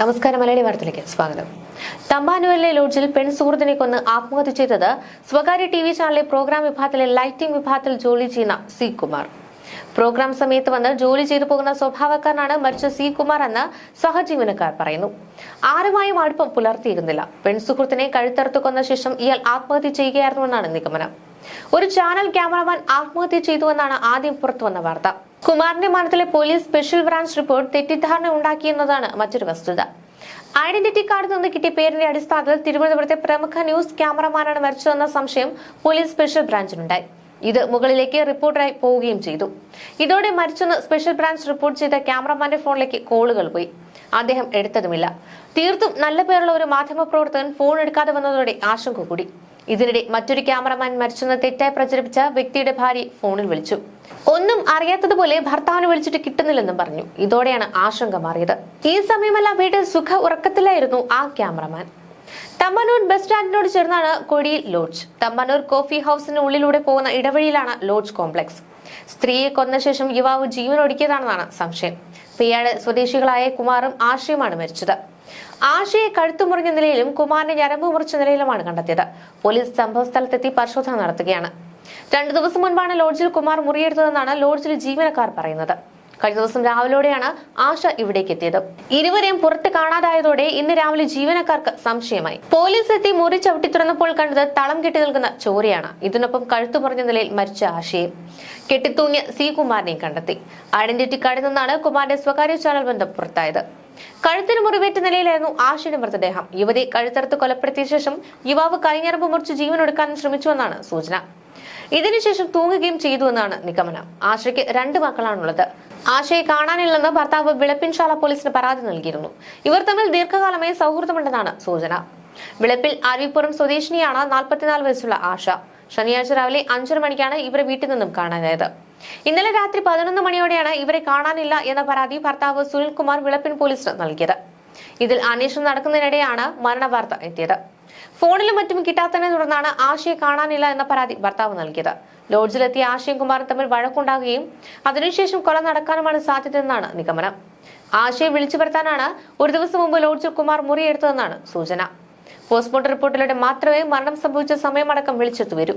നമസ്കാരം മലയാളി വാർത്തയിലേക്ക് സ്വാഗതം. തമ്പാനൂരിലെ ലോഡ്ജിൽ പെൺ സുഹൃത്തിനെ കൊന്ന് ആത്മഹത്യ ചെയ്തത് സ്വകാര്യ ടി വി ചാനലിലെ പ്രോഗ്രാം വിഭാഗത്തിലെ ലൈറ്റിംഗ് വിഭാഗത്തിൽ ജോലി ചെയ്യുന്ന സി കുമാർ. പ്രോഗ്രാം സമയത്ത് വന്ന് ജോലി ചെയ്തു പോകുന്ന സ്വഭാവക്കാരനാണ് മരിച്ച സി കുമാർ എന്ന് സഹജീവനക്കാർ പറയുന്നു. ആരുമായും അടുപ്പം പുലർത്തിയിരുന്നില്ല. പെൺസുഹൃത്തിനെ കഴുത്തറുത്തു കൊന്ന ശേഷം ഇയാൾ ആത്മഹത്യ ചെയ്യുകയായിരുന്നുവെന്നാണ് നിഗമനം. ഒരു ചാനൽ ക്യാമറമാൻ ആത്മഹത്യ ചെയ്തുവെന്നാണ് ആദ്യം പുറത്തുവന്ന വാർത്ത. കുമാറിന്റെ മരണത്തിലെ പോലീസ് സ്പെഷ്യൽ ബ്രാഞ്ച് റിപ്പോർട്ട് തെറ്റിദ്ധാരണ ഉണ്ടാക്കിയെന്നതാണ് മറ്റൊരു വസ്തുത. ഐഡന്റിറ്റി കാർഡിൽ നിന്ന് കിട്ടിയ പേരിന്റെ അടിസ്ഥാനത്തിൽ തിരുവനന്തപുരത്തെ പ്രമുഖ ന്യൂസ് ക്യാമറമാനാണ് മരിച്ചതെന്ന സംശയം പോലീസ് സ്പെഷ്യൽ ബ്രാഞ്ചിനുണ്ടായി. ഇത് മുകളിലേക്ക് റിപ്പോർട്ടായി പോവുകയും ചെയ്തു. ഇതോടെ മരിച്ചെന്ന് സ്പെഷ്യൽ ബ്രാഞ്ച് റിപ്പോർട്ട് ചെയ്ത ക്യാമറമാന്റെ ഫോണിലേക്ക് കോളുകൾ പോയി. അദ്ദേഹം എടുത്തതുമില്ല. തീർത്തും നല്ല പേരുള്ള ഒരു മാധ്യമപ്രവർത്തകൻ ഫോൺ എടുക്കാതെ വന്നതോടെ ആശങ്ക കൂടി. ഇതിനിടെ മറ്റൊരു ക്യാമറമാൻ മരിച്ചെന്ന് തെറ്റായി പ്രചരിപ്പിച്ച വ്യക്തിയുടെ ഭാര്യ ഫോണിൽ വിളിച്ചു. ഒന്നും അറിയാത്തതുപോലെ ഭർത്താവിന് വിളിച്ചിട്ട് കിട്ടുന്നില്ലെന്നും പറഞ്ഞു. ഇതോടെയാണ് ആശങ്ക മാറിയത്. ഈ സമയമല്ല വീട്ടിൽ സുഖ ഉറക്കത്തിലായിരുന്നു ആ ക്യാമറമാൻ. തമ്പാനൂർ ബസ് സ്റ്റാൻഡിനോട് ചേർന്നാണ് കൊടിയിൽ ലോഡ്ജ്. തമ്മനൂർ കോഫി ഹൗസിന് ഉള്ളിലൂടെ പോകുന്ന ഇടവഴിയിലാണ് ലോഡ്ജ് കോംപ്ലക്സ്. സ്ത്രീയെ കൊന്ന ശേഷം യുവാവ് ജീവൻ ഒടുക്കിയതാണെന്നാണ് സംശയം. പിയാട് സ്വദേശികളായ കുമാറും ആശയുമാണ് മരിച്ചത്. ആശയെ കഴുത്തു മുറിഞ്ഞ നിലയിലും കുമാറിനെ ഞരമ്പ് മുറിച്ച നിലയിലുമാണ് കണ്ടെത്തിയത്. പോലീസ് സംഭവ സ്ഥലത്തെത്തി പരിശോധന നടത്തുകയാണ്. രണ്ടു ദിവസം മുൻപാണ് ലോഡ്ജിൽ കുമാർ മുറിയെടുത്തതെന്നാണ് ലോഡ്ജിലെ ജീവനക്കാർ പറയുന്നത്. കഴിഞ്ഞ ദിവസം രാവിലെയോടെയാണ് ആശ ഇവിടേക്ക് എത്തിയത്. ഇരുവരെയും പുറത്ത് കാണാതായതോടെ ഇന്ന് രാവിലെ ജീവനക്കാർക്ക് സംശയമായി. പോലീസ് എത്തി മുറി ചവിട്ടി തുറന്നപ്പോൾ കണ്ടത് തളം കെട്ടി നിൽക്കുന്ന ചോരയാണ്. ഇതിനൊപ്പം കഴുത്തു മുറിഞ്ഞ നിലയിൽ മരിച്ച ആശയെ. കെട്ടിത്തൂങ്ങിയ സി കുമാറിനെയും കണ്ടെത്തി. ഐഡന്റിറ്റി കാർഡിൽ നിന്നാണ് കുമാറിന്റെ സ്വകാര്യ ചാനൽ ബന്ധം പുറത്തായത്. കഴുത്തിന് മുറിവേറ്റ നിലയിലായിരുന്നു ആശയുടെ മൃതദേഹം. യുവതി കഴുത്തറുത്ത് കൊലപ്പെടുത്തിയ ശേഷം യുവാവ് കൈഞ്ഞറമ്പ് മുറിച്ച് ജീവനൊടുക്കാൻ ശ്രമിച്ചുവെന്നാണ് സൂചന. ഇതിനുശേഷം തൂങ്ങുകയും ചെയ്തുവെന്നാണ് നിഗമനം. ആശയ്ക്ക് രണ്ട് മക്കളാണുള്ളത്. ആശയെ കാണാനില്ലെന്ന് ഭർത്താവ് വിളപ്പിൻശാല പോലീസിന് പരാതി നൽകിയിരുന്നു. ഇവർ തമ്മിൽ ദീർഘകാലമായി സൗഹൃദമുണ്ടെന്നാണ് സൂചന. വിളപ്പിൽ അരുവിപ്പുറം സ്വദേശിനിയാണ് നാൽപ്പത്തിനാല് വയസ്സുള്ള ആശ. ശനിയാഴ്ച രാവിലെ അഞ്ചര മണിക്കാണ് ഇവരെ വീട്ടിൽ നിന്നും കാണാനായത്. ഇന്നലെ രാത്രി പതിനൊന്ന് മണിയോടെയാണ് ഇവരെ കാണാനില്ല എന്ന പരാതി ഭർത്താവ് സുനിൽകുമാർ വിളപ്പിൻ പോലീസിന് നൽകിയത്. ഇതിൽ അന്വേഷണം നടക്കുന്നതിനിടെയാണ് മരണവാർത്ത എത്തിയത്. ഫോണിലും മറ്റും കിട്ടാത്തതിനെ തുടർന്നാണ് ആശയെ കാണാനില്ല എന്ന പരാതി ഭർത്താവ് നൽകിയത്. ലോഡ്ജിലെത്തിയ ആശയും കുമാറും തമ്മിൽ വഴക്കുണ്ടാകുകയും അതിനുശേഷം കൊല നടക്കാനുമാണ് സാധ്യതയെന്നാണ് നിഗമനം. ആശയെ വിളിച്ചു വരുത്താനാണ് ഒരു ദിവസം മുമ്പ് ലോഡ്ജിൽ കുമാർ മുറിയെടുത്തതെന്നാണ് സൂചന. പോസ്റ്റ്മോർട്ടം റിപ്പോർട്ടിലൂടെ മാത്രമേ മരണം സംഭവിച്ച സമയമടക്കം വിളിച്ചെത്തു വരൂ.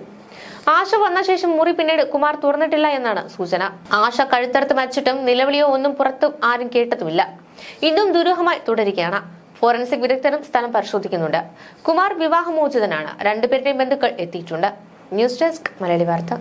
ആശ വന്ന ശേഷം മുറി പിന്നീട് കുമാർ തുറന്നിട്ടില്ല എന്നാണ് സൂചന. ആശ കഴുത്തറുത്ത് മരിച്ചിട്ടും നിലവിളിയോ ഒന്നും പുറത്തും ആരും കേട്ടതുമില്ല. ഇന്നും ദുരൂഹമായി തുടരുകയാണ്. ഫോറൻസിക് വിദഗ്ധരും സ്ഥലം പരിശോധിക്കുന്നുണ്ട്. കുമാർ വിവാഹമോചിതനാണ്. രണ്ടുപേരുടെയും ബന്ധുക്കൾ എത്തിയിട്ടുണ്ട്. ന്യൂസ് ഡെസ്ക് മലയാളി വാർത്ത.